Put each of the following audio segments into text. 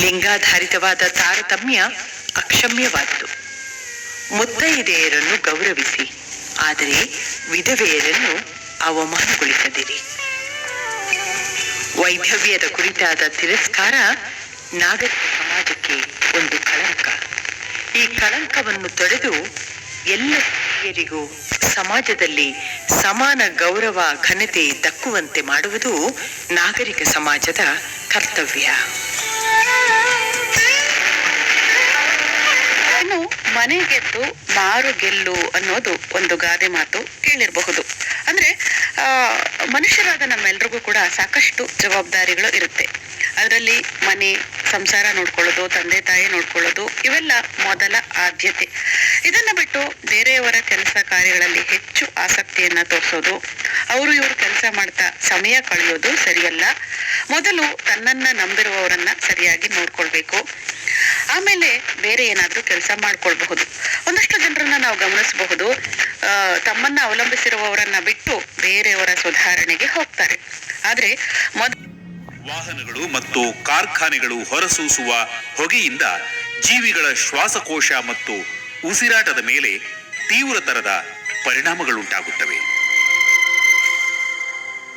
ಲಿಂಗಾಧಾರಿತವಾದ ತಾರತಮ್ಯ ಅಕ್ಷಮ್ಯವಾದುದು. ಮುತ್ತೈದೆಯರನ್ನು ಗೌರವಿಸಿ, ಆದರೆ ವಿಧವೆಯರನ್ನು ಅವಮಾನಗೊಳಿಸದಿರಿ. ವೈಧವ್ಯದ ಕುರಿತಾದ ತಿರಸ್ಕಾರ ನಾಗರಿಕ ಸಮಾಜಕ್ಕೆ ಒಂದು ಕಳಂಕ. ಈ ಕಳಂಕವನ್ನು ತೊಡೆದು ಎಲ್ಲ ಸ್ತ್ರೀಯರಿಗೂ ಸಮಾಜದಲ್ಲಿ ಸಮಾನ ಗೌರವ, ಘನತೆ ದಕ್ಕುವಂತೆ ಮಾಡುವುದು ನಾಗರಿಕ ಸಮಾಜದ ಕರ್ತವ್ಯ. ಮನೆ ಗೆದ್ದು ಮಾರು ಗೆಲ್ಲು ಅನ್ನೋದು ಒಂದು ಗಾದೆ ಮಾತು ಕೇಳಿರಬಹುದು. ಅಂದ್ರೆ ಆ, ಮನುಷ್ಯರಾದ ನಮ್ಮೆಲ್ರಿಗೂ ಕೂಡ ಸಾಕಷ್ಟು ಜವಾಬ್ದಾರಿಗಳು ಇರುತ್ತೆ. ಅದರಲ್ಲಿ ಮನೆ ಸಂಸಾರ ನೋಡ್ಕೊಳ್ಳೋದು ತಂದೆ ತಾಯಿ ನೋಡ್ಕೊಳ್ಳೋದು ಇವೆಲ್ಲ ಮೊದಲ ಆದ್ಯತೆ. ಇದನ್ನ ಬಿಟ್ಟು ಬೇರೆಯವರ ಕೆಲಸ ಕಾರ್ಯಗಳಲ್ಲಿ ಹೆಚ್ಚು ಆಸಕ್ತಿಯನ್ನ ತೋರಿಸೋದು, ಅವರು ಇವರು ಕೆಲಸ ಮಾಡ್ತಾ ಸಮಯ ಕಳೆಯೋದು ಸರಿಯಲ್ಲ. ಮೊದಲು ತನ್ನನ್ನ ನಂಬಿರುವವರನ್ನ ಸರಿಯಾಗಿ ನೋಡ್ಕೊಳ್ಬೇಕು. ಆಮೇಲೆ ಬೇರೆ ಏನಾದ್ರೂ ಕೆಲಸ ಮಾಡ್ಕೊಳ್ಬಹುದು. ಒಂದಷ್ಟು ಜನರನ್ನ ನಾವು ಗಮನಿಸಬಹುದು. ತಮ್ಮನ್ನ ಅವಲಂಬಿಸಿರುವವರನ್ನ ಬಿಟ್ಟು ಬೇರೆಯವರ ಸುಧಾರಣೆಗೆ ಹೋಗ್ತಾರೆ. ಆದ್ರೆ ವಾಹನಗಳು ಮತ್ತು ಕಾರ್ಖಾನೆಗಳು ಹೊರಸೂಸುವ ಹೊಗೆಯಿಂದ ಜೀವಿಗಳ ಶ್ವಾಸಕೋಶ ಮತ್ತು ಉಸಿರಾಟದ ಮೇಲೆ ತೀವ್ರತರದ ಪರಿಣಾಮಗಳುಂಟಾಗುತ್ತವೆ.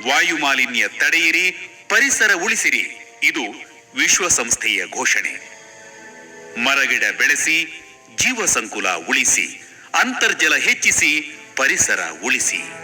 ವಾಯು ಮಾಲಿನ್ಯ ತಡೆಯಿರಿ, ಪರಿಸರ ಉಳಿಸಿರಿ, ಇದು ವಿಶ್ವಸಂಸ್ಥೆಯ ಘೋಷಣೆ. ಮರಗಿಡ ಬೆಳೆಸಿ ಜೀವ ಸಂಕುಲ ಉಳಿಸಿ, ಅಂತರ್ಜಲ ಹೆಚ್ಚಿಸಿ, ಪರಿಸರ ಉಳಿಸಿ.